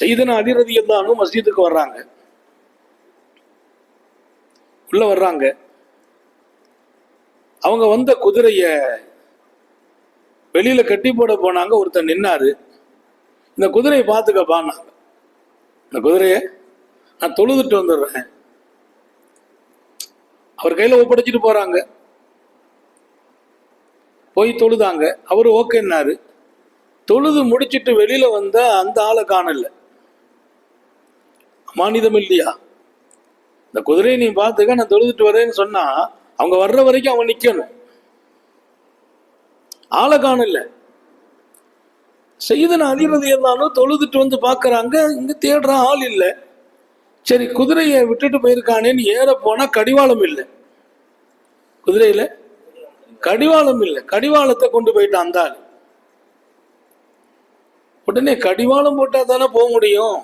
செய்தன அதிரதி எல்லாரும் மஸ்ஜிதுக்கு வர்றாங்க. உள்ள வர்றாங்க. அவங்க வந்த குதிரைய வெளியில கட்டி போட போனாங்க ஒருத்தர் நின்னாரு. இந்த குதிரையை பார்த்துக்கப்பான்னாங்க இந்த குதிரைய நான் தொழுதுட்டு வந்துடுறேன். அவர் கையில ஒப்படைச்சிட்டு போறாங்க. போய் தொழுதாங்க. அவரு ஓகேன்னாரு. தொழுது முடிச்சிட்டு வெளியில வந்தா அந்த ஆளை காணல. மானிதம் இல்லையா இந்த குதிரையை நீ பார்த்துக்க நான் தொழுதுட்டு வரேன்னு சொன்னா அவங்க வர்ற வரைக்கும் அவன் நிற்கணும் ஆளை காணல. செய்தன அதிரதி எல்லாரும் தொழுதுட்டு வந்து பார்க்குறாங்க இங்க தேடுற ஆள் இல்லை. சரி குதிரையை விட்டுட்டு போயிருக்கானேன்னு ஏற போனா கடிவாளம் இல்லை. குதிரையில கடிவாளம் இல்லை. கடிவாளத்தை கொண்டு போயிட்டான் அந்த ஆள். உடனே கடிவாளம் போட்டா தானே போக முடியும்?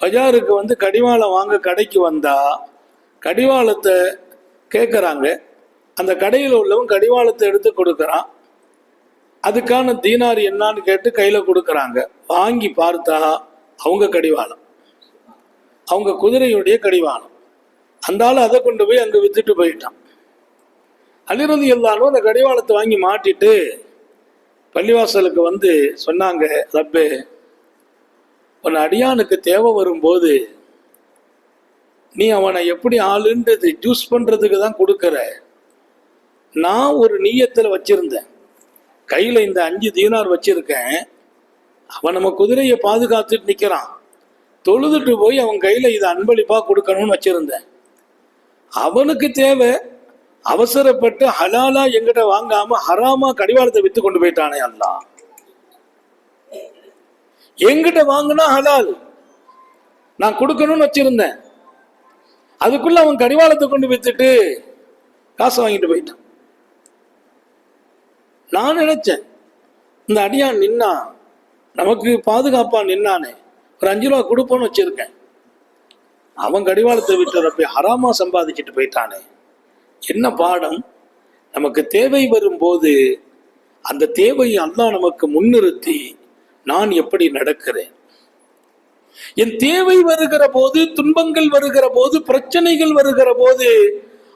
பஜாருக்கு வந்து கடிவாளம் வாங்க கடைக்கு வந்தா கடிவாளத்தை கேட்குறாங்க அந்த கடையில் உள்ளவன் கடிவாளத்தை எடுத்து கொடுக்குறான். அதுக்கான தீனார் என்னன்னு கேட்டு கையில் கொடுக்குறாங்க. வாங்கி பார்த்தா அவங்க கடிவாளம். அவங்க குதிரையுடைய கடிவாளம். அந்த ஆள் அதை கொண்டு போய் அங்கே வித்துட்டு போயிட்டான். அலிரதி எல்லாரும் அந்த கடிவாளத்தை வாங்கி மாட்டிட்டு பள்ளிவாசலுக்கு வந்து சொன்னாங்க ரப்பே உன் அடியானுக்கு தேவை வரும்போது நீ அவனை எப்படி ஆளுன்றது ஜூஸ் பண்ணுறதுக்கு தான் கொடுக்குற. நான் ஒரு நீயத்தில் வச்சிருந்தேன். கையில் இந்த அஞ்சு தீனார் வச்சுருக்கேன். அவன் நம்ம குதிரையை பாதுகாத்துட்டு நிற்கிறான் தொழுதுட்டு போய் அவன் கையில் இதை அன்பளிப்பாக கொடுக்கணும்னு வச்சுருந்தேன். அவனுக்கு தேவை அவசரப்பட்டு ஹலாலா எங்கிட்ட வாங்காமல் ஹராமா கடிவாளத்தை விற்று கொண்டு போயிட்டானே அல்லா எங்கிட்ட வாங்கினா ஹலால் நான் கொடுக்கணும்னு வச்சிருந்தேன். அதுக்குள்ள அவன் கடிவாளத்தை கொண்டு வித்துட்டு காசை வாங்கிட்டு போயிட்டான். நான் நினைச்சேன் இந்த அடியான் நின்னா நமக்கு பாதுகாப்பா நின்னானே ஒரு அஞ்சு ரூபா கொடுப்போன்னு வச்சிருக்கேன். அவன் கடிவாளத்தை விட்டுறப்ப ஹராமா சம்பாதிச்சுட்டு போயிட்டானே. என்ன பாடம்? நமக்கு தேவை வரும்போது அந்த தேவையை அல்லாஹ் நமக்கு முன்னிறுத்தி நான் எப்படி நடக்கிறேன்? என் தேவை வருகிற போது துன்பங்கள் வருகிற போது பிரச்சனைகள் வருகிற போது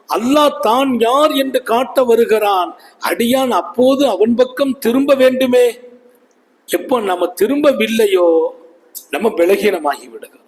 அல்லாஹ் தான் யார் என்று காட்ட வருகிறான்? அடியான் அப்போது அவன் பக்கம் திரும்ப வேண்டுமே? எப்போ நம்ம திரும்பவில்லையோ நம்ம பலகீனமாகி விடுகிறோம்